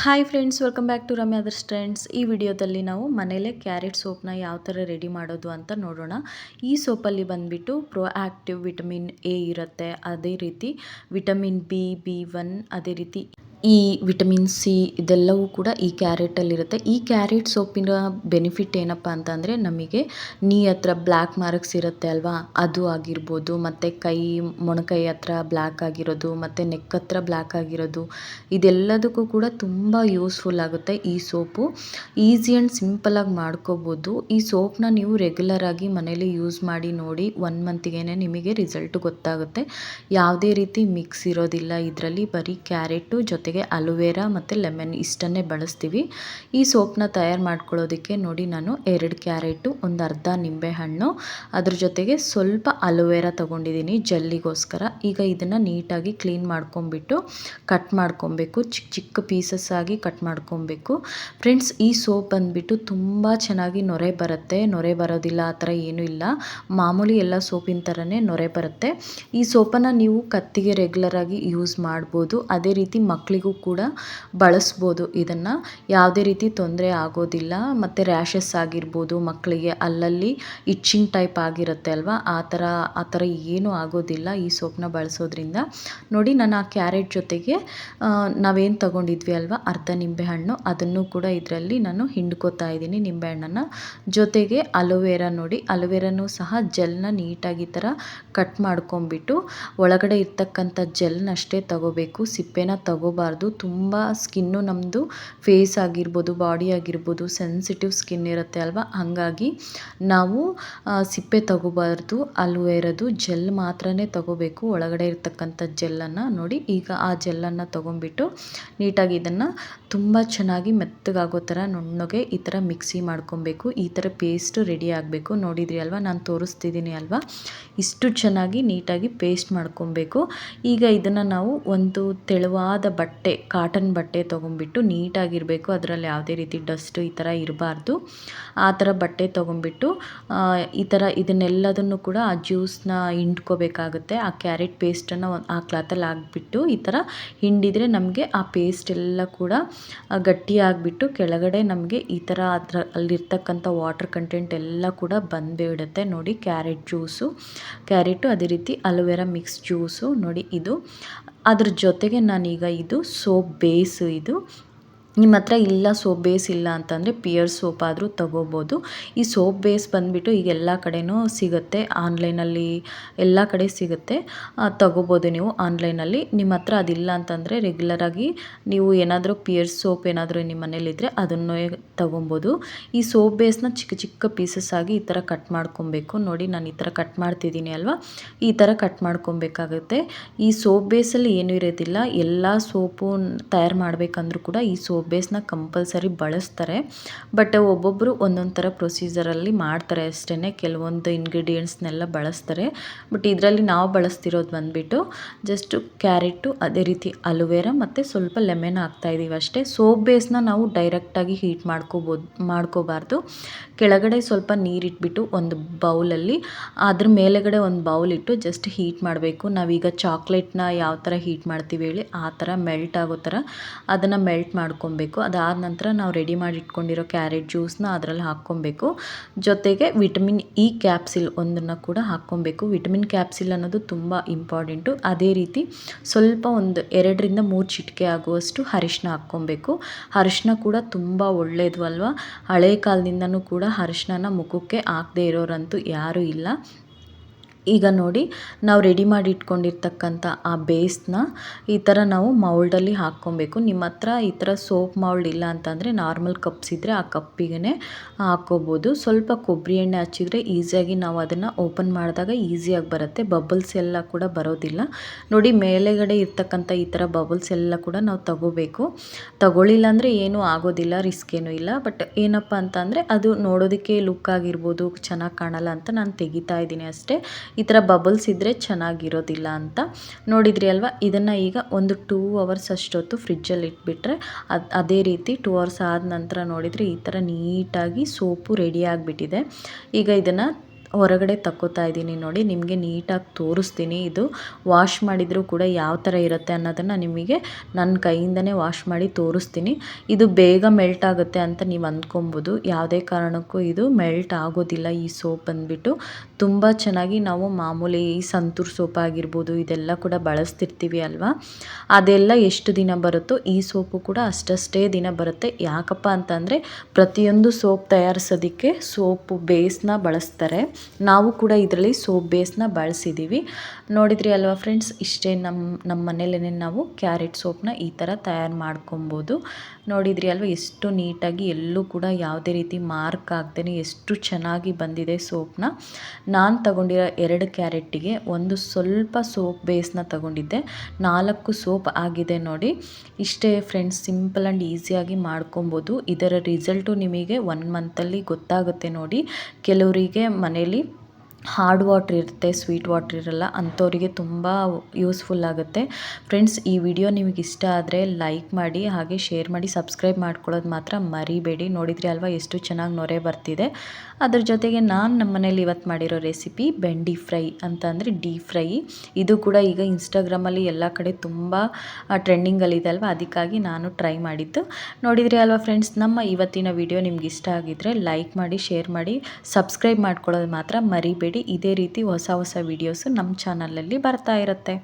Hi friends welcome back to Ramya others friends ಈ ವಿಡಿಯೋದಲ್ಲಿ ನಾವು ಮನೇಲೆ ಕ್ಯಾರೆಟ್ ಸೋಪ್ನ ಯಾವ ಥರ ರೆಡಿ ಮಾಡೋದು ಅಂತ ನೋಡೋಣ. ಈ ಸೋಪಲ್ಲಿ ಬಂದುಬಿಟ್ಟು ಪ್ರೊ ಆ್ಯಕ್ಟಿವ್ ವಿಟಮಿನ್ ಎ ಇರುತ್ತೆ. ಅದೇ ರೀತಿ ವಿಟಮಿನ್ ಬಿ ಬಿ ಒನ್ ಅದೇ ರೀತಿ ಈ ವಿಟಮಿನ್ ಸಿ ಇದೆಲ್ಲವೂ ಕೂಡ ಈ ಕ್ಯಾರೆಟಲ್ಲಿರುತ್ತೆ. ಈ ಕ್ಯಾರೆಟ್ ಸೋಪಿನ ಬೆನಿಫಿಟ್ ಏನಪ್ಪ ಅಂತಂದರೆ ನಮಗೆ ನೀ ಹತ್ರ ಬ್ಲ್ಯಾಕ್ ಮಾರ್ಕ್ಸ್ ಇರುತ್ತೆ ಅಲ್ವಾ? ಅದು ಆಗಿರ್ಬೋದು, ಮತ್ತು ಕೈ ಮೊಣಕೈ ಹತ್ರ ಬ್ಲ್ಯಾಕ್ ಆಗಿರೋದು, ಮತ್ತು ನೆಕ್ ಹತ್ರ ಬ್ಲ್ಯಾಕ್ ಆಗಿರೋದು, ಇದೆಲ್ಲದಕ್ಕೂ ಕೂಡ ತುಂಬ ಯೂಸ್ಫುಲ್ ಆಗುತ್ತೆ ಈ ಸೋಪು. ಈಸಿ ಆ್ಯಂಡ್ ಸಿಂಪಲಾಗಿ ಮಾಡ್ಕೋಬೋದು. ಈ ಸೋಪ್ನ ನೀವು ರೆಗ್ಯುಲರ್ ಆಗಿ ಮನೇಲಿ ಯೂಸ್ ಮಾಡಿ ನೋಡಿ ಒನ್ ಮಂತಿಗೆ ನಿಮಗೆ ರಿಸಲ್ಟ್ ಗೊತ್ತಾಗುತ್ತೆ. ಯಾವುದೇ ರೀತಿ ಮಿಕ್ಸ್ ಇರೋದಿಲ್ಲ. ಇದರಲ್ಲಿ ಬರೀ ಕ್ಯಾರೆಟು ಜೊತೆ ಜೊತೆಗೆ ಅಲೋವೆರಾ ಮತ್ತು ಲೆಮನ್ ಇಷ್ಟನ್ನೇ ಬಳಸ್ತೀವಿ. ಈ ಸೋಪ್ನ ತಯಾರು ಮಾಡ್ಕೊಳ್ಳೋದಕ್ಕೆ ನೋಡಿ ನಾನು ಎರಡು ಕ್ಯಾರೆಟು, ಒಂದು ಅರ್ಧ ನಿಂಬೆಹಣ್ಣು ಅದ್ರ ಜೊತೆಗೆ ಸ್ವಲ್ಪ ಅಲೋವೆರಾ ತೊಗೊಂಡಿದ್ದೀನಿ ಜಲ್ಲಿಗೋಸ್ಕರ. ಈಗ ಇದನ್ನು ನೀಟಾಗಿ ಕ್ಲೀನ್ ಮಾಡ್ಕೊಂಬಿಟ್ಟು ಕಟ್ ಮಾಡ್ಕೊಬೇಕು. ಚಿಕ್ಕ ಚಿಕ್ಕ ಪೀಸಸ್ ಆಗಿ ಕಟ್ ಮಾಡ್ಕೊಬೇಕು. ಫ್ರೆಂಡ್ಸ್, ಈ ಸೋಪ್ ಬಂದುಬಿಟ್ಟು ತುಂಬ ಚೆನ್ನಾಗಿ ನೊರೆ ಬರುತ್ತೆ. ನೊರೆ ಬರೋದಿಲ್ಲ, ಆ ಥರ ಏನೂ ಇಲ್ಲ. ಮಾಮೂಲಿ ಎಲ್ಲ ಸೋಪಿನ ಥರನೇ ನೊರೆ ಬರುತ್ತೆ. ಈ ಸೋಪನ್ನು ನೀವು ಕತ್ತಿಗೆ ರೆಗ್ಯುಲರಾಗಿ ಯೂಸ್ ಮಾಡ್ಬೋದು. ಅದೇ ರೀತಿ ಮಕ್ಕಳಿಗೆ ಕೂಡ ಬಳಸ್ಬೋದು. ಇದನ್ನು ಯಾವುದೇ ರೀತಿ ತೊಂದರೆ ಆಗೋದಿಲ್ಲ. ಮತ್ತು ರ್ಯಾಷಸ್ ಆಗಿರ್ಬೋದು, ಮಕ್ಕಳಿಗೆ ಅಲ್ಲಲ್ಲಿ ಇಚ್ಚಿಂಗ್ ಟೈಪ್ ಆಗಿರುತ್ತೆ ಅಲ್ವಾ? ಆ ಥರ ಆ ಥರ ಏನೂ ಆಗೋದಿಲ್ಲ ಈ ಸೋಪ್ನ ಬಳಸೋದ್ರಿಂದ. ನೋಡಿ, ನಾನು ಆ ಕ್ಯಾರೆಟ್ ಜೊತೆಗೆ ನಾವೇನು ತಗೊಂಡಿದ್ವಿ ಅಲ್ವಾ? ಅರ್ಧ ನಿಂಬೆಹಣ್ಣು ಅದನ್ನು ಕೂಡ ಇದರಲ್ಲಿ ನಾನು ಹಿಂಡ್ಕೋತಾ ಇದ್ದೀನಿ ನಿಂಬೆಹಣ್ಣನ್ನು ಜೊತೆಗೆ ಅಲೋವೆರಾ ನೋಡಿ. ಅಲೋವೆರಾನು ಸಹ ಜೆಲ್ನ ನೀಟಾಗಿ ಥರ ಕಟ್ ಮಾಡ್ಕೊಂಬಿಟ್ಟು ಒಳಗಡೆ ಇರ್ತಕ್ಕಂಥ ಜೆಲ್ನಷ್ಟೇ ತಗೋಬೇಕು. ಸಿಪ್ಪೆನ ತಗೋಬಾರ್ದು. ಮಾಡಬಾರ್ದು ತುಂಬ ಸ್ಕಿನ್ನು ನಮ್ಮದು ಫೇಸ್ ಆಗಿರ್ಬೋದು, ಬಾಡಿ ಆಗಿರ್ಬೋದು, ಸೆನ್ಸಿಟಿವ್ ಸ್ಕಿನ್ ಇರುತ್ತೆ ಅಲ್ವಾ? ಹಾಗಾಗಿ ನಾವು ಸಿಪ್ಪೆ ತಗೋಬಾರ್ದು ಅಲ್ವೇರದು ಜೆಲ್ ಮಾತ್ರನೇ ತಗೋಬೇಕು. ಒಳಗಡೆ ಇರ್ತಕ್ಕಂಥ ಜೆಲ್ಲನ್ನು ನೋಡಿ, ಈಗ ಆ ಜೆಲ್ಲನ್ನು ತೊಗೊಂಬಿಟ್ಟು ನೀಟಾಗಿ ಇದನ್ನು ತುಂಬ ಚೆನ್ನಾಗಿ ಮೆತ್ತಗಾಗೋ ಥರ ನುಣ್ಣಗೆ ಈ ಥರ ಮಿಕ್ಸಿ ಮಾಡ್ಕೊಬೇಕು. ಈ ಥರ ಪೇಸ್ಟ್ ರೆಡಿ ಆಗಬೇಕು. ನೋಡಿದ್ರಿ ಅಲ್ವಾ? ನಾನು ತೋರಿಸ್ತಿದ್ದೀನಿ ಅಲ್ವಾ? ಇಷ್ಟು ಚೆನ್ನಾಗಿ ನೀಟಾಗಿ ಪೇಸ್ಟ್ ಮಾಡ್ಕೊಬೇಕು. ಈಗ ಇದನ್ನು ನಾವು ಒಂದು ತೆಳುವಾದ ಬಟ್ಟೆ, ಕಾಟನ್ ಬಟ್ಟೆ ತೊಗೊಂಬಿಟ್ಟು ನೀಟಾಗಿರಬೇಕು. ಅದರಲ್ಲಿ ಯಾವುದೇ ರೀತಿ ಡಸ್ಟು ಈ ಥರ ಇರಬಾರ್ದು. ಆ ಥರ ಬಟ್ಟೆ ತೊಗೊಂಬಿಟ್ಟು ಈ ಥರ ಇದನ್ನೆಲ್ಲದನ್ನು ಕೂಡ ಆ ಜ್ಯೂಸನ್ನ ಹಿಂಡ್ಕೋಬೇಕಾಗುತ್ತೆ. ಆ ಕ್ಯಾರೆಟ್ ಪೇಸ್ಟನ್ನು ಆ ಕ್ಲಾತಲ್ಲಿ ಹಾಕ್ಬಿಟ್ಟು ಈ ಥರ ಹಿಂಡಿದರೆ ನಮಗೆ ಆ ಪೇಸ್ಟ್ ಎಲ್ಲ ಕೂಡ ಗಟ್ಟಿಯಾಗಿಬಿಟ್ಟು ಕೆಳಗಡೆ ನಮಗೆ ಈ ಥರ ಅದರ ಅಲ್ಲಿರ್ತಕ್ಕಂಥ ವಾಟರ್ ಕಂಟೆಂಟ್ ಎಲ್ಲ ಕೂಡ ಬಂದ್ಬಿಡುತ್ತೆ ನೋಡಿ, ಕ್ಯಾರೆಟ್ ಜ್ಯೂಸು. ಕ್ಯಾರೆಟು ಅದೇ ರೀತಿ ಅಲೋವೆರಾ ಮಿಕ್ಸ್ ಜ್ಯೂಸು. ನೋಡಿ, ಇದು. ಅದ್ರ ಜೊತೆಗೆ ನಾನೀಗ ಇದು ಸೋಪ್ ಬೇಸು ಇದು. ನಿಮ್ಮ ಹತ್ರ ಇಲ್ಲ ಸೋಪ್ ಬೇಸ್ ಇಲ್ಲ ಅಂತಂದರೆ ಪಿಯರ್ ಸೋಪ್ ಆದರೂ ತಗೋಬೋದು. ಈ ಸೋಪ್ ಬೇಸ್ ಬಂದುಬಿಟ್ಟು ಈಗ ಎಲ್ಲ ಕಡೆಯೂ ಸಿಗುತ್ತೆ. ಆನ್ಲೈನಲ್ಲಿ ಎಲ್ಲ ಕಡೆ ಸಿಗುತ್ತೆ. ತಗೋಬೋದು ನೀವು ಆನ್ಲೈನಲ್ಲಿ. ನಿಮ್ಮ ಹತ್ರ ಅದಿಲ್ಲ ಅಂತಂದರೆ ರೆಗ್ಯುಲರಾಗಿ ನೀವು ಏನಾದರೂ ಪಿಯರ್ ಸೋಪ್ ಏನಾದರೂ ನಿಮ್ಮ ಮನೇಲಿದ್ದರೆ ಅದನ್ನು ತೊಗೊಬೋದು. ಈ ಸೋಪ್ ಬೇಸ್ನ ಚಿಕ್ಕ ಚಿಕ್ಕ ಪೀಸಸ್ ಆಗಿ ಈ ಥರ ಕಟ್ ಮಾಡ್ಕೊಬೇಕು. ನೋಡಿ ನಾನು ಈ ಥರ ಕಟ್ ಮಾಡ್ತಿದ್ದೀನಿ ಅಲ್ವಾ? ಈ ಥರ ಕಟ್ ಮಾಡ್ಕೊಬೇಕಾಗುತ್ತೆ. ಈ ಸೋಪ್ ಬೇಸಲ್ಲಿ ಏನೂ ಇರೋದಿಲ್ಲ. ಎಲ್ಲ ಸೋಪು ತಯಾರು ಮಾಡಬೇಕಂದ್ರೂ ಕೂಡ ಈ ಸೋಪ್ ಬೇಸ್ನ ಕಂಪಲ್ಸರಿ ಬಳಸ್ತಾರೆ. ಬಟ್ ಒಬ್ಬೊಬ್ಬರು ಒಂದೊಂದು ಥರ ಪ್ರೊಸೀಜರಲ್ಲಿ ಮಾಡ್ತಾರೆ ಅಷ್ಟೇ ಕೆಲವೊಂದು ಇಂಗ್ರೀಡಿಯೆಂಟ್ಸ್ನೆಲ್ಲ ಬಳಸ್ತಾರೆ. ಬಟ್ ಇದರಲ್ಲಿ ನಾವು ಬಳಸ್ತಿರೋದು ಬಂದುಬಿಟ್ಟು ಜಸ್ಟು ಕ್ಯಾರೆಟು ಅದೇ ರೀತಿ ಅಲೋವೆರಾ ಮತ್ತು ಸ್ವಲ್ಪ ಲೆಮನ್ ಹಾಕ್ತಾಯಿದ್ದೀವಿ ಅಷ್ಟೇ. ಸೋಪ್ ಬೇಸ್ನ ನಾವು ಡೈರೆಕ್ಟಾಗಿ ಹೀಟ್ ಮಾಡ್ಕೋಬೋದು, ಮಾಡ್ಕೋಬಾರ್ದು. ಕೆಳಗಡೆ ಸ್ವಲ್ಪ ನೀರಿಟ್ಬಿಟ್ಟು ಒಂದು ಬೌಲಲ್ಲಿ ಅದ್ರ ಮೇಲೆಗಡೆ ಒಂದು ಬೌಲ್ ಇಟ್ಟು ಜಸ್ಟ್ ಹೀಟ್ ಮಾಡಬೇಕು. ನಾವೀಗ ಚಾಕ್ಲೇಟ್ನ ಯಾವ ಥರ ಹೀಟ್ ಮಾಡ್ತೀವಿ ಹೇಳಿ, ಆ ಥರ ಮೆಲ್ಟ್ ಆಗೋ ಥರ ಅದನ್ನು ಮೆಲ್ಟ್ ಮಾಡ್ಕೊಬೇಕು ಹಾಕ್ಕೊಬೇಕು. ಅದಾದ ನಂತರ ನಾವು ರೆಡಿ ಮಾಡಿ ಇಟ್ಕೊಂಡಿರೋ ಕ್ಯಾರೆಟ್ ಜ್ಯೂಸನ್ನ ಅದರಲ್ಲಿ ಹಾಕ್ಕೊಬೇಕು. ಜೊತೆಗೆ ವಿಟಮಿನ್ ಇ ಕ್ಯಾಪ್ಸಿಲ್ ಒಂದನ್ನು ಕೂಡ ಹಾಕ್ಕೊಬೇಕು. ವಿಟಮಿನ್ ಕ್ಯಾಪ್ಸಿಲ್ ಅನ್ನೋದು ತುಂಬ ಇಂಪಾರ್ಟೆಂಟು ಅದೇ ರೀತಿ ಸ್ವಲ್ಪ ಒಂದು ಎರಡರಿಂದ ಮೂರು ಚಿಟಿಕೆ ಆಗುವಷ್ಟು ಅರಿಶಿನ ಹಾಕ್ಕೊಬೇಕು. ಅರಿಶಿನ ಕೂಡ ತುಂಬ ಒಳ್ಳೆಯದು ಅಲ್ವಾ? ಹಳೆ ಕಾಲದಿಂದನೂ ಕೂಡ ಅರಿಶಿನ ಮುಖಕ್ಕೆ ಹಾಕದೇ ಇರೋರಂತೂ ಯಾರೂ ಇಲ್ಲ. ಈಗ ನೋಡಿ, ನಾವು ರೆಡಿ ಮಾಡಿ ಇಟ್ಕೊಂಡಿರ್ತಕ್ಕಂಥ ಆ ಬೇಸ್ನ ಈ ಥರ ನಾವು ಮೌಲ್ಡಲ್ಲಿ ಹಾಕ್ಕೊಬೇಕು. ನಿಮ್ಮ ಹತ್ರ ಈ ಥರ ಸೋಪ್ ಮೌಲ್ಡ್ ಇಲ್ಲ ಅಂತಂದರೆ ನಾರ್ಮಲ್ ಕಪ್ಸ್ ಇದ್ದರೆ ಆ ಕಪ್ಪಿಗೆ ಹಾಕ್ಕೋಬೋದು. ಸ್ವಲ್ಪ ಕೊಬ್ಬರಿ ಎಣ್ಣೆ ಹಚ್ಚಿದರೆ ಈಸಿಯಾಗಿ ನಾವು ಅದನ್ನು ಓಪನ್ ಮಾಡಿದಾಗ ಈಸಿಯಾಗಿ ಬರುತ್ತೆ. ಬಬಲ್ಸ್ ಎಲ್ಲ ಕೂಡ ಬರೋದಿಲ್ಲ. ನೋಡಿ, ಮೇಲೆಗಡೆ ಇರ್ತಕ್ಕಂಥ ಈ ಥರ ಬಬಲ್ಸ್ ಎಲ್ಲ ಕೂಡ ನಾವು ತಗೋಬೇಕು. ತಗೊಳ್ಳಿಲ್ಲ ಅಂದರೆ ಏನೂ ಆಗೋದಿಲ್ಲ ರಿಸ್ಕ್ ಏನೂ ಇಲ್ಲ. ಬಟ್ ಏನಪ್ಪ ಅಂತ ಅಂದರೆ ಅದು ನೋಡೋದಕ್ಕೆ ಲುಕ್ ಆಗಿರ್ಬೋದು, ಚೆನ್ನಾಗಿ ಕಾಣಲ್ಲ ಅಂತ ನಾನು ತೆಗಿತಾ ಇದ್ದೀನಿ ಅಷ್ಟೇ. ಈ ಥರ ಬಬಲ್ಸ್ ಇದ್ದರೆ ಚೆನ್ನಾಗಿರೋದಿಲ್ಲ ಅಂತ ನೋಡಿದ್ರಿ ಅಲ್ವಾ? ಇದನ್ನು ಈಗ ಒಂದು ಟೂ ಅವರ್ಸ್ ಅಷ್ಟೊತ್ತು ಫ್ರಿಜ್ಜಲ್ಲಿ ಇಟ್ಬಿಟ್ರೆ ಅದು ಅದೇ ರೀತಿ ಟೂ ಅವರ್ಸ್ ಆದ ನಂತರ ನೋಡಿದರೆ ಈ ಥರ ನೀಟಾಗಿ ಸೋಪು ರೆಡಿ ಆಗಿಬಿಟ್ಟಿದೆ. ಈಗ ಇದನ್ನು ಹೊರಗಡೆ ತಕ್ಕೋತಾ ಇದ್ದೀನಿ ನೋಡಿ, ನಿಮಗೆ ನೀಟಾಗಿ ತೋರಿಸ್ತೀನಿ ಇದು. ವಾಶ್ ಮಾಡಿದರೂ ಕೂಡ ಯಾವ ಥರ ಇರುತ್ತೆ ಅನ್ನೋದನ್ನು ನಿಮಗೆ ನನ್ನ ಕೈಯಿಂದನೇ ವಾಶ್ ಮಾಡಿ ತೋರಿಸ್ತೀನಿ. ಇದು ಬೇಗ ಮೆಲ್ಟ್ ಆಗುತ್ತೆ ಅಂತ ನೀವು ಅಂದ್ಕೊಬೋದು ಯಾವುದೇ ಕಾರಣಕ್ಕೂ ಇದು ಮೆಲ್ಟ್ ಆಗೋದಿಲ್ಲ ಈ ಸೋಪ್ ಅಂದ್ಬಿಟ್ಟು. ತುಂಬ ಚೆನ್ನಾಗಿ ನಾವು ಮಾಮೂಲಿ ಈ ಸಂತೂರ್ ಸೋಪ್ ಆಗಿರ್ಬೋದು, ಇದೆಲ್ಲ ಕೂಡ ಬಳಸ್ತಿರ್ತೀವಿ ಅಲ್ವಾ? ಅದೆಲ್ಲ ಎಷ್ಟು ದಿನ ಬರುತ್ತೋ ಈ ಸೋಪು ಕೂಡ ಅಷ್ಟಷ್ಟೇ ದಿನ ಬರುತ್ತೆ. ಯಾಕಪ್ಪ ಅಂತಂದರೆ ಪ್ರತಿಯೊಂದು ಸೋಪ್ ತಯಾರಿಸೋದಕ್ಕೆ ಸೋಪು ಬೇಸ್ನ ಬಳಸ್ತಾರೆ. ನಾವು ಕೂಡ ಇದರಲ್ಲಿ ಸೋಪ್ ಬೇಸ್ನ ಬಳಸಿದ್ದೀವಿ ನೋಡಿದ್ರಿ ಅಲ್ವಾ ಫ್ರೆಂಡ್ಸ್ ಇಷ್ಟೇ ನಮ್ಮ ನಮ್ಮ ಮನೇಲೇ ನಾವು ಕ್ಯಾರೆಟ್ ಸೋಪ್ನ ಈ ಥರ ತಯಾರು ಮಾಡ್ಕೊಬೋದು. ನೋಡಿದ್ರಿ ಅಲ್ವಾ ಎಷ್ಟು ನೀಟಾಗಿ ಎಲ್ಲೂ ಕೂಡ ಯಾವುದೇ ರೀತಿ ಮಾರ್ಕ್ ಆಗ್ದೇ ಎಷ್ಟು ಚೆನ್ನಾಗಿ ಬಂದಿದೆ ಸೋಪ್ನ ನಾನು ತಗೊಂಡಿರೋ ಎರಡು ಕ್ಯಾರೆಟ್ಟಿಗೆ ಒಂದು ಸ್ವಲ್ಪ ಸೋಪ್ ಬೇಸ್ನ ತಗೊಂಡಿದ್ದೆ. ನಾಲ್ಕು ಸೋಪ್ ಆಗಿದೆ ನೋಡಿ. ಇಷ್ಟೇ ಫ್ರೆಂಡ್ಸ್ ಸಿಂಪಲ್ ಆ್ಯಂಡ್ ಈಸಿಯಾಗಿ ಮಾಡ್ಕೊಬೋದು. ಇದರ ರಿಸಲ್ಟು ನಿಮಗೆ ಒನ್ ಮಂತಲ್ಲಿ ಗೊತ್ತಾಗುತ್ತೆ ನೋಡಿ. ಕೆಲವರಿಗೆ ಮನೇಲಿ వెళ్ళి ಹಾರ್ಡ್ ವಾಟ್ರ್ ಇರುತ್ತೆ, ಸ್ವೀಟ್ ವಾಟ್ರ್ ಇರಲ್ಲ, ಅಂಥವರಿಗೆ ತುಂಬ ಯೂಸ್ಫುಲ್ ಆಗುತ್ತೆ. ಫ್ರೆಂಡ್ಸ್, ಈ ವಿಡಿಯೋ ನಿಮಗೆ ಇಷ್ಟ ಆದರೆ ಲೈಕ್ ಮಾಡಿ, ಹಾಗೆ ಶೇರ್ ಮಾಡಿ, ಸಬ್ಸ್ಕ್ರೈಬ್ ಮಾಡ್ಕೊಳ್ಳೋದು ಮಾತ್ರ ಮರಿಬೇಡಿ. ನೋಡಿದ್ರಿ ಅಲ್ವಾ ಎಷ್ಟು ಚೆನ್ನಾಗಿ ನೊರೆ ಬರ್ತಿದೆ? ಅದ್ರ ಜೊತೆಗೆ ನಾನು ನಮ್ಮ ಮನೇಲಿ ಇವತ್ತು ಮಾಡಿರೋ ರೆಸಿಪಿ ಬೆಂಡಿ ಫ್ರೈ ಅಂತ ಅಂದರೆ ಡೀಪ್ ಫ್ರೈ. ಇದು ಕೂಡ ಈಗ ಇನ್ಸ್ಟಾಗ್ರಾಮಲ್ಲಿ ಎಲ್ಲ ಕಡೆ ತುಂಬ ಟ್ರೆಂಡಿಂಗಲ್ಲಿದೆ ಅಲ್ವಾ? ಅದಕ್ಕಾಗಿ ನಾನು ಟ್ರೈ ಮಾಡಿದ್ದು. ನೋಡಿದ್ರಿ ಅಲ್ವಾ ಫ್ರೆಂಡ್ಸ್, ನಮ್ಮ ಇವತ್ತಿನ ವಿಡಿಯೋ ನಿಮ್ಗೆ ಇಷ್ಟ ಆಗಿದ್ದರೆ ಲೈಕ್ ಮಾಡಿ, ಶೇರ್ ಮಾಡಿ, ಸಬ್ಸ್ಕ್ರೈಬ್ ಮಾಡ್ಕೊಳ್ಳೋದು ಮಾತ್ರ ಮರಿಬೇಡಿ ಇದೇ ರೀತಿ ಹೊಸ ಹೊಸ ವೀಡಿಯೋಸು ನಮ್ಮ ಚಾನಲಲ್ಲಿ ಬರ್ತಾ ಇರುತ್ತೆ.